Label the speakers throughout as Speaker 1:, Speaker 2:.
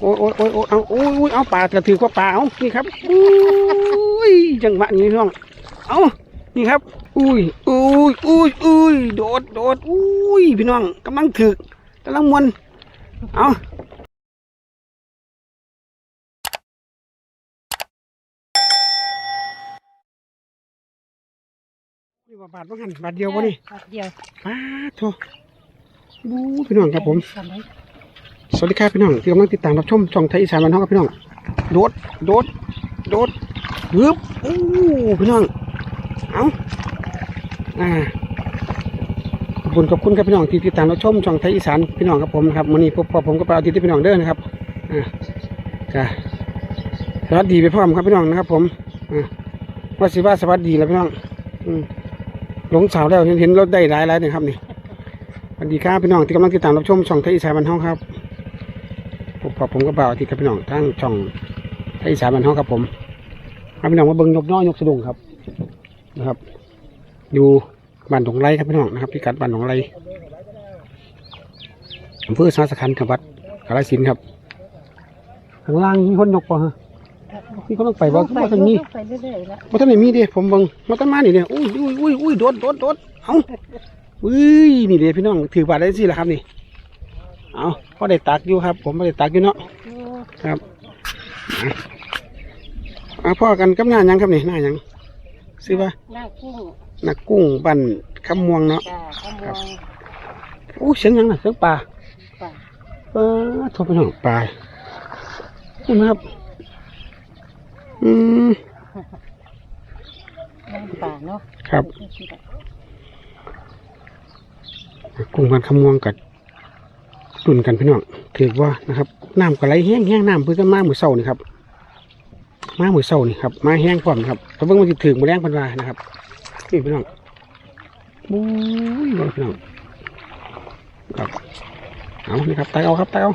Speaker 1: โอ้ยโอ้ยโอ้ยโอ้ยเอาโอ้ยโอ้ยเอาปลากระถือกว่าปลาเอานี่ครับอุ้ยจังหวะนี้พี่น้อง เอานี่ครับ อุ้ยอุ้ยอุ้ยอุ้ยโดดโดดอุ้ยพี่น้องกำลังถือกกำลังมวนเอานี่ว่าบาทว่าหันบาทเดียววะนี่
Speaker 2: บาทเดียว
Speaker 1: ป้าดโถดูพี่น้องครับผม
Speaker 2: ทำไม
Speaker 1: สวัสดีครับพี่น้องที่กำลังติดตามรับชมช่องไทยอีสานบ้านเฮาครับพี่น้องโดดโดดโดดฮึบโอ้พี่น้องเอาอ่าขอบคุณขอบคุณครับพี่น้องที่ติดตามรับชมช่องไทยอีสานพี่น้องครับผมครับวันนี้พบพอผมกับปาอาทิตย์ที่พี่น้องเด้อนะครับอ่าจ้ะสวัสดีไปพร้อมครับพี่น้องนะครับ ผมอ่าว่าสิว่าสวัสดีแล้วพี่น้องอืมหลงสาวแล้วเห็นเห็นรถได้หลายหลายๆนะครับนี่สวัสดีครับพี่น้องที่กำลังติดตามรับชมช่องไทยอีสานบ้านเฮาครับ พอผมก็บ่าวที่กับพี่น้องทั้งช่องไทยอีสานบ้านเฮาครับผมเอาพี่น้องมาเบิ่งนกน้อยนกสะดุ้งครับนะครับ อยู่บ้านดงไรครับพี่น้องนะครับพิกัดบ้านดงไรอำเภอสาสคันจังหวัดกาฬสินธุ์ครับข้างล่างมีคนนกป่ะฮะมีคนต้องไปบ่ว่าทางนี้
Speaker 2: ไปเรื่อยๆละ
Speaker 1: ว่าทางไหนมีเดิผมเบิ่งมาตั้งมานี่เด้อุ้ยอุ้ยอุ้ยอุ้ยโดดโดดโดดเอาอุ้ยนี่เด้พี่น้องถือบาทได้สิล่ะครับนี่ เอาพอได้ตักอยู่ครับ ผมพอได้ตักอยู่เนาะครับอ่าพ่อกันกับหน้าหยังครับนี่หน้าหยังซื้อว่า
Speaker 2: หน้ากุ้ง
Speaker 1: นักกุ้งบันคำม่วงเนาะ
Speaker 2: จ้าข้าวมอง
Speaker 1: อู้เสียงหยังน่ะเสียงปลา
Speaker 2: ป่า
Speaker 1: เออโทรไปหน่อยปลาคุณครับ อืม
Speaker 2: น้ำป่าเนาะ
Speaker 1: ครับ กุ้งบันคำม่วงกัด ตุนกันพี่น้องถือว่านะครับน้ำก็ไหลแห้งแห้งน้ำเพื่อกันมาหมือเศร้านี่ครับมาหมือเศร้านี่ครับมาแห้งพร้อมนะครับแต่เบิ่งมันจะถึงมาแรงพันวานะครับนี่พี่น้องบู๊ยเบิ่งพี่น้องครับเอานี่ครับตักเอาครับตักเอา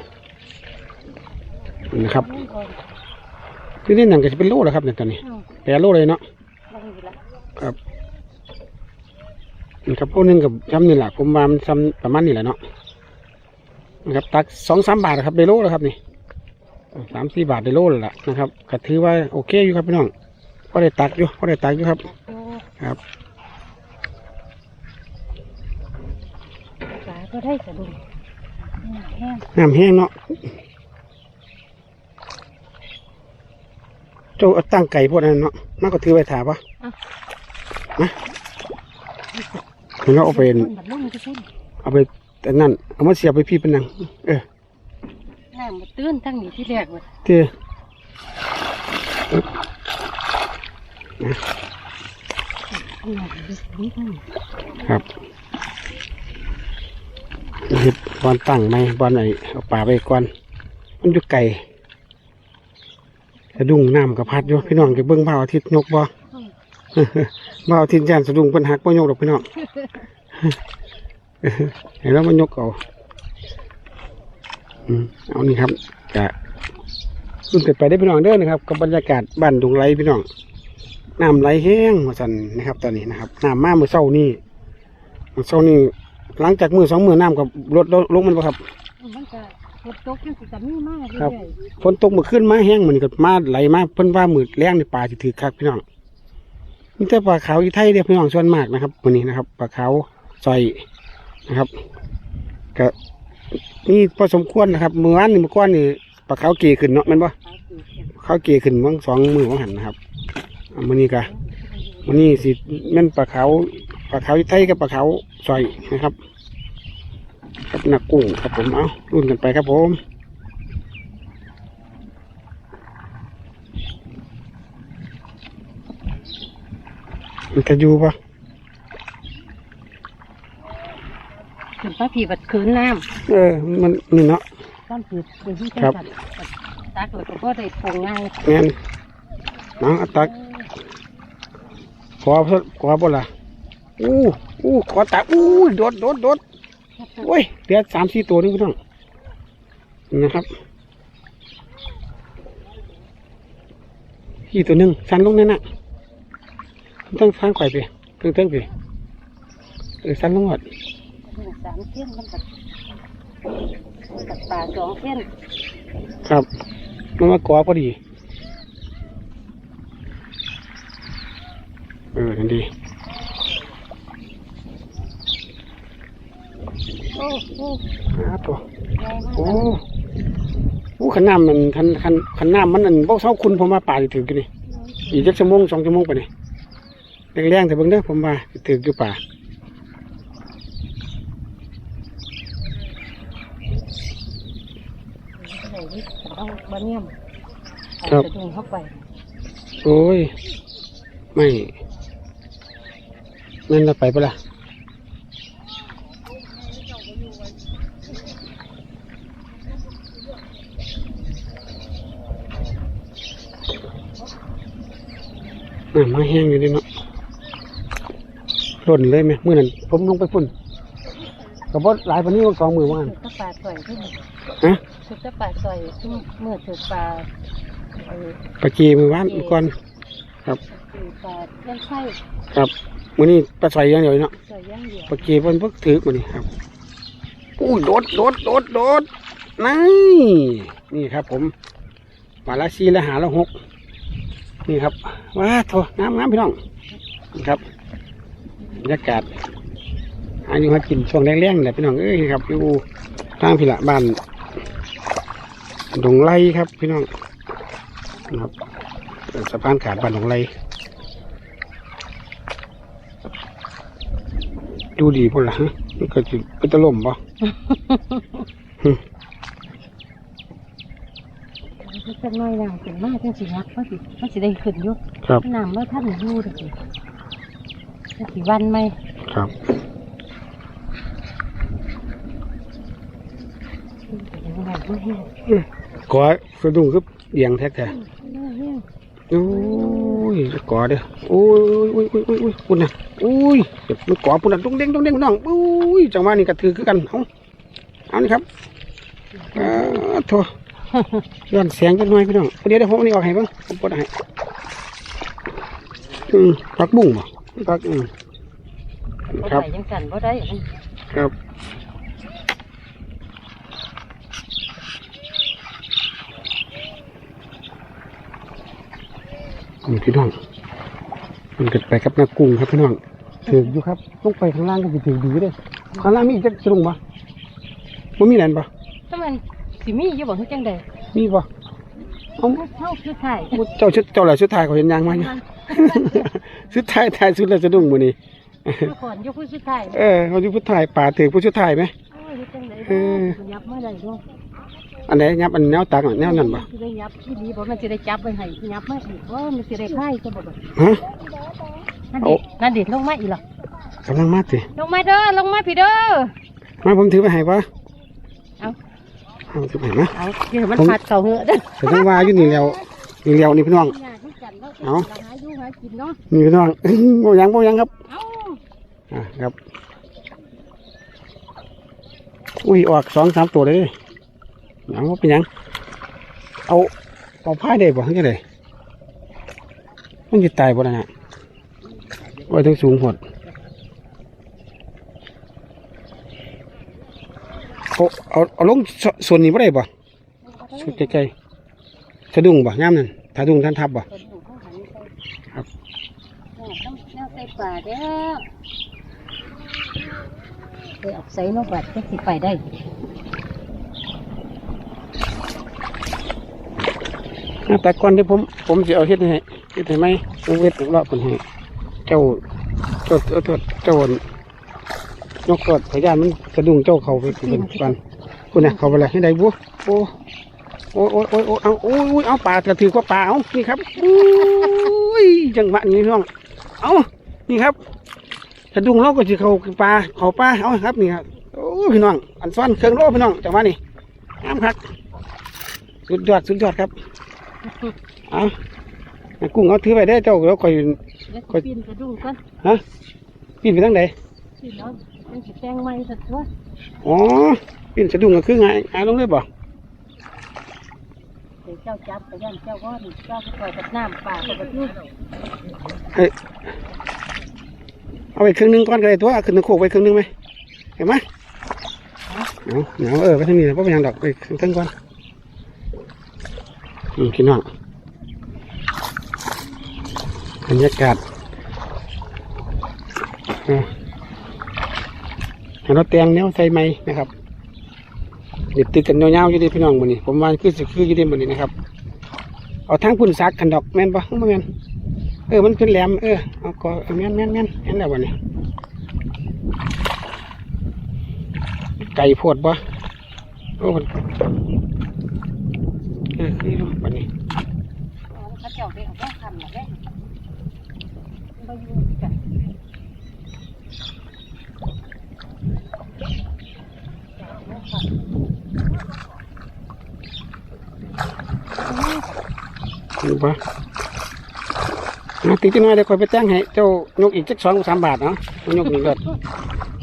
Speaker 1: นี่นะครับที่นี่หนังก็จะเป็นโลแล้วครับเนี่ยตอนนี้แปรโลเลยเนาะ
Speaker 2: ลงอยู่ละ
Speaker 1: ครับนี่ครับโลนึงกับจำนี่แหละผมว่ามันจำประมาณนี่แหละเนาะ นะครับตักสองสามบาทนะครับได้โลแล้วครับนี่สามสี่บาทได้โลแล้วล่ะนะครับก็ถือว่าโอเคอยู่ครับพี่น้องก็ได้ตักอยู่ก็ได้ตักอยู่ครับ
Speaker 2: โอ้
Speaker 1: ครับ
Speaker 2: ปลาก็ได้สะดุ้งแห้ง
Speaker 1: น้ำแห้งเนาะเจ้าเอาตั้งไก่พวกนั้นเนาะมันก็ถือไว้ถาปะนะมันก็เอาไป
Speaker 2: ต้นบัดลุ่มทุกคน
Speaker 1: เอาไป แต่นั่นเอามาเสียบไปพี่เป็นหนังเออ
Speaker 2: น้ำมันตื้นทั้งนี้ที่แรกเลย
Speaker 1: เจ้
Speaker 2: น้ำดินี่ทั้งนี้
Speaker 1: ครับเห็ดบอลตั้งไหมบอลไหนเอาป่าไปก่อน มันอยู่ไก่สะดุ้งน้ำกับพัดอยู่พี่น้องจะเบิ้งบ่าวอาทิตย์ยกบ่บ่าวอาทิตย์ย่านสะดุ้งเพิ่นหักบ่ยกดอกพี่น้อง เห็นแล้วมันยกเอาอืมเอานี่ครับจะรุ่นเกิดไปได้พี่น้องเด้อนะครับกับบรรยากาศบ้านดุงไรพี่น้องน้ำไหลแห้งมาสันนะครับ ตอนนี้นะครับน้ำมาเมื่อเช้านี่เมื่อเช้านี่หลังจากมือสองมือน้ำกับลดลดลงมันบ่ครับ
Speaker 2: มันจะฝนตกยังสิจะมีมาก
Speaker 1: ครับ
Speaker 2: เรื่อย
Speaker 1: ฝนตกเมื่อคืนมาแห้งมันก็มาไหลมาเพิ่นว่ามือแรงในป่าสิถือคักพี่น้องมีแต่ปลาขาวอีไทยเดียวพี่น้องส่วนมากนะครับวันนี้นะครับปลาขาวซอย นะครับก็นี่พอสมควรนะครับเมื่อวานนี่เมื่อก่อนนี่ปลาเขาเกขึ้นเนาะแมันบ่
Speaker 2: ๆหากินกัน
Speaker 1: ขาเกขึ้นมั้งสองมือของหันนะครับอ่ามื้อนี้ก็มื้อนี้สิแม่นปลาเขาปลาเขาไทยกับปลาเขาซอยนะครับกับหนักกุ้งครับผมเอารุ่นกันไปครับผมมันจะอยู่ปะ
Speaker 2: ขึ้นป้าผีบัดคืนน้
Speaker 1: เออ มันนี่เนาะำ
Speaker 2: ต้นผีเป็นที่
Speaker 1: ครับ
Speaker 2: ตักแล้วก็บ่ได้ปรุงง่าย
Speaker 1: แม่นน้องอัตตักขอขอบ่ล่ะอู้อู้ขอตักอู้โดดโดดโดดโอ้ยเหลือสามสี่ตัวนึงพี่น้องนี่นะครับพี่ตัวหนึ่งสันลงนั่นน่ะตั้งทางไข่ไปตั้งตั้งไปเออสันลงหมด
Speaker 2: สาม เส้นมันกับกับปลาสองเส้น
Speaker 1: ครับมันมากอพอดี เออทันดี
Speaker 2: โอ้โอ้
Speaker 1: ครับตัวโอ้โอ้ขันน้ำมันขันขันขันน้ำมันอันบ่เศร้าคุณผมมาป่าสิถือกันนี่อีกจักชั่วโมงสองชั่วโมงไปนี่แรงๆแต่เบิ่งเด้อผมมาถืออยู่ป่า
Speaker 2: เอาบะเนียมเอาสะดุ้งเข้าไป
Speaker 1: โอ้ย ไม่นั่นเราไปปะล่ะน้ำมาแห้งอยู่ดิเนาะร่นเลยไหมมื่อนั้นผมลงไปพุ่น กับว่าหลายปันนี้ว่าสองมือว่างั้น
Speaker 2: ถือตะปลาสวยขึ้น
Speaker 1: ฮะ
Speaker 2: ถือตะปลาสวยขึ้นเมื่อถือปลาเออ
Speaker 1: ปลาจีมือว่านมือก่อน
Speaker 2: ถือปลาเล่นไส้
Speaker 1: ครับมือนี้ปลาใสอย่างเดียวเนาะ
Speaker 2: สวยย่างเดียว
Speaker 1: ปลาจีเพิ่นเพิ่งถือมานี่ครับอู้โดดโดดโดดโดดนี่นี่ครับ ผมมาละซีละหาละหกนี่ครับว้าโถน้ำน้ำพี่น้องนี่ครับบรรยากาศ อายุหากินช่วงแรงๆนี่แหละพี่น้องเอ้ยครับอยู่ทางพิละบ้านดงไร่ครับพี่น้องนะครับสะพานขาดบ้านดงไร่ดูดีพุ่นละฮะมันก็จะเป็นตะล่มปะ
Speaker 2: จะน้อยน้ำเป็นมากจังสิยักมันสิมันสิได้ขึ้นอยู่
Speaker 1: ครับ
Speaker 2: น้ำว่าท่านอยู่เด็กจะสิวันไหม
Speaker 1: ครับ
Speaker 2: ยังไงก็แห้ง
Speaker 1: กอสะดุ้งคือเดียงแท้
Speaker 2: แห้ง
Speaker 1: ๆโอ้ยกอเด้อโอ้ยโอ้ยโอ้ยโอ้ยโอ้ยปุ่นนะโอ้ยเดี๋ยวมันกอปุ่นนะตุ้งเด้งตุ้งเด้งน้องโอ้ยจังหวะนี้ก็ถือคือกันเอาเอานี่ครับอ้าวโถย้อนแสงจังหน่อยพี่น้องเดี๋ยวเดี๋ยวผมนี่ออกให้บ้างผมปลดให้อืมผักบุ้งบ่ผักอืมครับ
Speaker 2: ยังสั่นบ่ได้
Speaker 1: ครับ นี่พี่น้องมันเกิดไปกับนักกุ้งครับพี่น้องถืออยู่ครับลงไปข้างล่างก็จะถือดีเลยข้างล่างมีอีกจะสรุงปะมันมีแหลนปะ
Speaker 2: ถ้ามันสิมีอยู่บ่ฮู้จังได๋
Speaker 1: มีปะเอา
Speaker 2: เฮาคือถ่าย
Speaker 1: เจ้าชุดเจ้าหลายชุดไทายเขาเห็นยางมาเนี่ยชุดไทายไทายชุดแล้วสะดุ้งมือนี่
Speaker 2: คือก่อนอยู่ผู้สุดท้าย
Speaker 1: เออเขาอยู่ผู้ไทายป่าถือผู้ชุดไทายไหม
Speaker 2: โอ้ยเฮ็ดจังได๋
Speaker 1: เออ
Speaker 2: ยับมาได้ด้วย
Speaker 1: อันไหนยับอันแนวตักอันแนวนั่นปะ
Speaker 2: สิได้ยับที่ดีบ่มันสิได้จับไว้ให้ยับมาอีกว่ามันสิได้คลายซะบ่บ่
Speaker 1: ฮะ
Speaker 2: นั่น
Speaker 1: เอา
Speaker 2: ดินั่นดิลงมาอีกเหรอกำ
Speaker 1: ลังมาสิ
Speaker 2: ลงมาเด้อลงมาพี่เด้อ
Speaker 1: มาผมถือไปให้ปะ
Speaker 2: เอา
Speaker 1: เอาถือไปให้นะ
Speaker 2: เอาเดี๋ยวมันพัดเข้าเหอะเด้อ
Speaker 1: แต่ต้องว่าอยู่นี่แล้วนี่แล้วนี่พี่น้อง
Speaker 2: ญาติที่กันเนาะ
Speaker 1: เอา
Speaker 2: หาอยู่หากินเนาะ
Speaker 1: นี่พี่น้อง โมยังโมยังครับ
Speaker 2: เอา
Speaker 1: อ่าครับ อุ้ยออกสองสามตัวเลย หยังว่าเป็นยัง เอาเอาผ้าได้บ่ทั้งจะได้มันจะตายบ่ล่ะนะไว้ถึงสูงหดเอาเอาเอาลงส่วนนี้บ่ได้บ่สุดใกล้ๆสะดุ้งบ่ย่ามนั่นถ้าดุ้งท่านทับบ่
Speaker 2: คนอยู่ข้างหันไป
Speaker 1: ครับ
Speaker 2: เนี่ยต้องแนวใส่ป่าเด้อไปออกใส่นกบัดจะสิไปได้
Speaker 1: อะแต่ก่อนที่ผมผมจะเอาเฮ็ดให้เฮ็ดให้ไหมผมเฮ็ดรอบคนให้เจ้าเจ้าเจ้าเจ้าเจ้านกกอดพยานมันสะดุ้งเจ้าเขาไปเป็นกันคุณน่ะเขาไปเลยให้ได้บัวโอ้โอ้โอ้โอ้โอ้เอาโอ้ยเอาปลากระถือกว่าปลาเอานี่ครับโอ้ยจังหวะนี้พี่น้อง เอานี่ครับสะดุ้งเราก็จะเขาปลาเขาปลาเอาครับนี่ครับโอ้ยพี่น้องอันซ้อนเครื่องโลพี่น้องจังหวะนี้งามครับสุดยอดสุดยอดครับ อาเอากุ้งเอาถือไปได้อเจ้าแล้วคอย
Speaker 2: เดี๋ยวสิปีนกระดุงก่อน
Speaker 1: ฮะปีนไปทางไหน
Speaker 2: ปีนแล้วมันสิแต่งใหม่สักตัว
Speaker 1: อ๋อปีนสะดุ้งก็คือไงหายลงเลยบ่
Speaker 2: เดี๋ยวเจ้าจับไปย่านเจ้าก็นี่เจ้าก็ปล่อยกับน้ำป่ากับกระดุง
Speaker 1: เอาไปครึ่งหนึงก่อนก็ได้ตัวเอาขึ้นตะโขกไปครึ่งหนึงไหมเห็นไหมเอาเอาเออไปทางนี้นะเพราะเป็นหยังดอกไปครึ่งๆก่อน นี่พี่น้องบรรยากาศอะให้เราแตงแนวใส่ไม้นะครับเด็ดตึกกันยาวๆอยู่ดีพี่น้องวันนี้ ผมว่าคือสิคืออยู่ดีวันนี้นะครับ เอาทั้งพุ่นซักกันดอกแม่นปะไม่แม่นเออ มันขึ้นแหลม เออ เอาก็เอาแม่นแม่นแม่นแม่นแล้ววันนี้ ไก่โพดปะโอ้ ออนี่ลูกวันนี้
Speaker 2: เขาเจ้าได้เอาแค่ทำน่ะแม่บ่อยู่กัน
Speaker 1: ดูปะมาตีจังหน่อยเดี๋ยวคอยไปแต่งให้เจ้ายกอีกจักสองสามบาทเนาะยกนี่ก็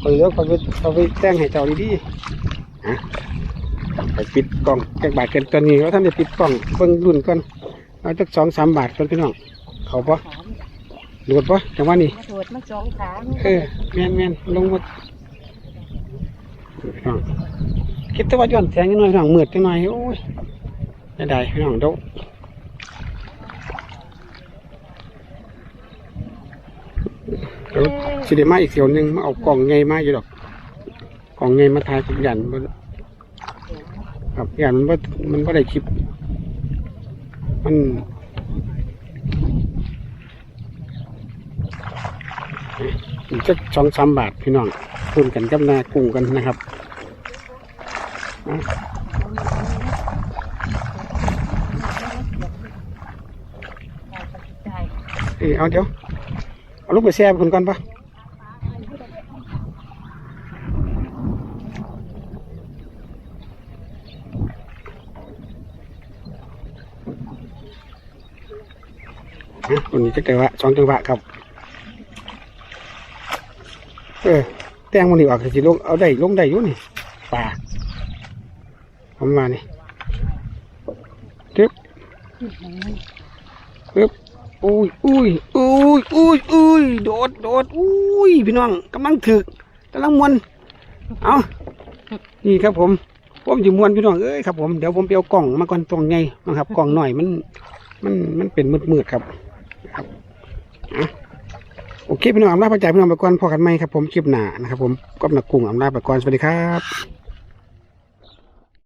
Speaker 1: คอยเลี้ยวคอยไปเอาไปแต่งให้เจ้าดีๆอะ ปปิดกล่องจักบาทเกินตอนนี้ว่าท่านได้ปิดกล่องเบิ่งรุ่นก่อนเอาจักสองสามบาทก่อนพี่น้องเขาปะ
Speaker 2: ถาม
Speaker 1: ดูดปะจังหวะนี้
Speaker 2: มาตรวจมาสองขา
Speaker 1: เออแม่นแม่นลงมาพี่น้องคิดแต่ว่าย้อนแสงนิดหน่อยพี่น้องมืดจังหน่อยโอ้ยไม่ได้พี่น้องเดี๋ยวเดี๋ยวสิเดมาอีกเสียวหนึ่งมาเอากล่องไงมาอยู่ดอกกล่องไงมาถ่ายสักยันบ่ ครับยันมันว่ามันว่าได้คลิป มันอีกสักสองสามบาทพี่น้องคูณกันกับนากุ้งกันนะครับเออเอาเดี๋ยว เอาลูกไปแช่คนก่อนปะ ตัวนี้จะเกิดว่าสองจังหวะครับ เออแตงมันนี่ออกสิลงเอาได้ลงได้อยู่นี่ป่าผมมานี่จึ๊บปึ๊บอุ้ยอุ้ยอุ้ยอุ้ยอุ้ยโดดโดดอุ้ยพี่น้องกำลังถึกกำลังมวนเอานี่ครับผมผมจะมวนพี่น้องเอ้ยครับผมเดี๋ยวผมไปเอากล่องมาก่อนตรงไงนะครับกล่องหน่อยมัน มันมันเป็นมืดๆครับ อะโอเคพี่น้องอำลาพระจ่ายพี่น้องไปก่อนพอกันไหมครับผมคลิปหน้านะครับผมก็นักกุ้งอำลาไปก่อนสวัสดีครับ